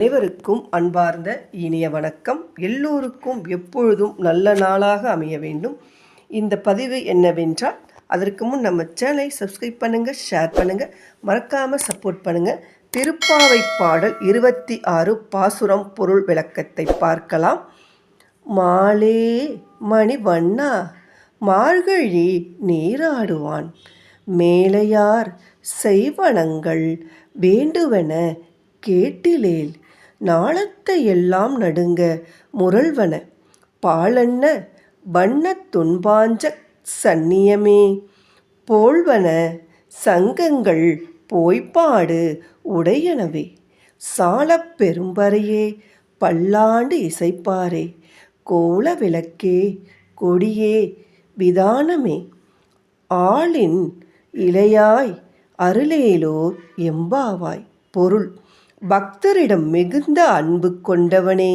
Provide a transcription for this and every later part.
அனைவருக்கும் அன்பார்ந்த இனிய வணக்கம். எல்லோருக்கும் எப்பொழுதும் நல்ல நாளாக அமைய வேண்டும். இந்த பதிவு என்னவென்றால் அதற்கு முன் நம்ம சேனலை சப்ஸ்கிரைப் பண்ணுங்கள் ஷேர் பண்ணுங்கள் மறக்காமல் சப்போர்ட் பண்ணுங்கள் திருப்பாவை பாடல் இருபத்தி ஆறு பாசுரம் பொருள் விளக்கத்தை பார்க்கலாம். மாலே மணி வண்ணா மார்கழி நீராடுவான். மேலையார் செய்வனங்கள் வேண்டுவன கேட்டிலேல் நாளத்தை எல்லாம் நடுங்க முரள்வன. பாலன்ன வண்ணத் துன்பாஞ்ச சன்னியமே போல்வன சங்கங்கள் போய்ப்பாடு உடையனவே. சாலப் பெரும்பறையே பல்லாண்டு இசைப்பாரே. கோல விளக்கே கொடியே விதானமே. ஆளின் இலையாய் அருளேலோர் எம்பாவாய். பொருள் பக்தரிடம் மிகுந்த அன்பு கொண்டவனே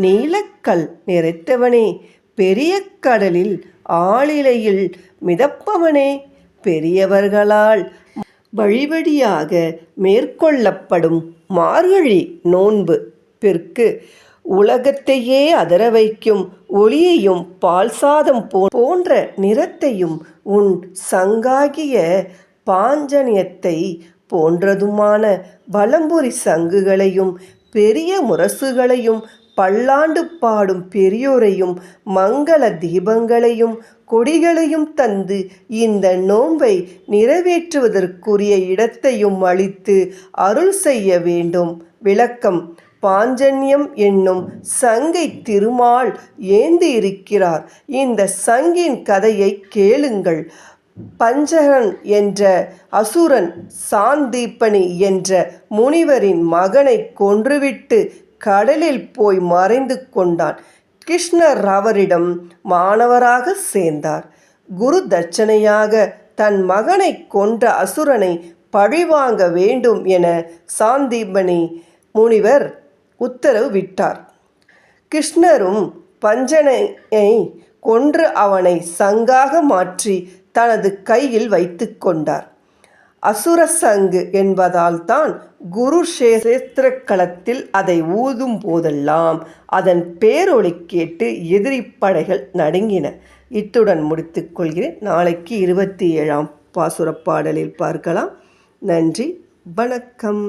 நீலக்கல் நிறைத்தவனே பெரிய கடலில் ஆளிலையில் மிதப்பவனே பெரியவர்களால் வழிவழியாக மேற்கொள்ளப்படும் மார்கழி நோன்பு பிற்கு உலகத்தையே அதர வைக்கும் ஒளியையும் பால் சாதம் போன்ற நிறத்தையும் உன் சங்காகிய பாஞ்சனியத்தை போன்றதுமான பலம்புரி சங்குகளையும் பெரிய முரசுகளையும் பல்லாண்டு பாடும் பெரியோரையும் மங்கள தீபங்களையும் கொடிகளையும் தந்து இந்த நோன்பை நிறைவேற்றுவதற்குரிய இடத்தையும் அளித்து அருள் செய்ய வேண்டும். விளக்கம். பாஞ்சன்யம் என்னும் சங்கை திருமால் ஏந்தி இருக்கிறார் இந்த சங்கின் கதையை கேளுங்கள். பஞ்சகன் என்ற அசுரன் சாந்தீப்பனி என்ற முனிவரின் மகனை கொன்றுவிட்டு கடலில் போய் மறைந்து கொண்டான். கிருஷ்ணர் அவரிடம் மாணவராக சேர்ந்தார். குரு தட்சணையாக தன் மகனை கொன்ற அசுரனை பழிவாங்க வேண்டும் என சாந்தீபனி முனிவர் உத்தரவு விட்டார். கிருஷ்ணரும் பஞ்சனையை கொன்று அவனை சங்காக மாற்றி தனது கையில் வைத்து கொண்டார். அசுர சங்கு என்பதால் தான் குரு சேத்திர களத்தில் அதை ஊதும் போதெல்லாம் அதன் பேரொளி கேட்டு எதிரி படைகள் நடுங்கின. இத்துடன் முடித்துக்கொள்கிறேன் நாளைக்கு இருபத்தி ஏழாம் பாசுரப்பாடலில் பார்க்கலாம். நன்றி. வணக்கம்.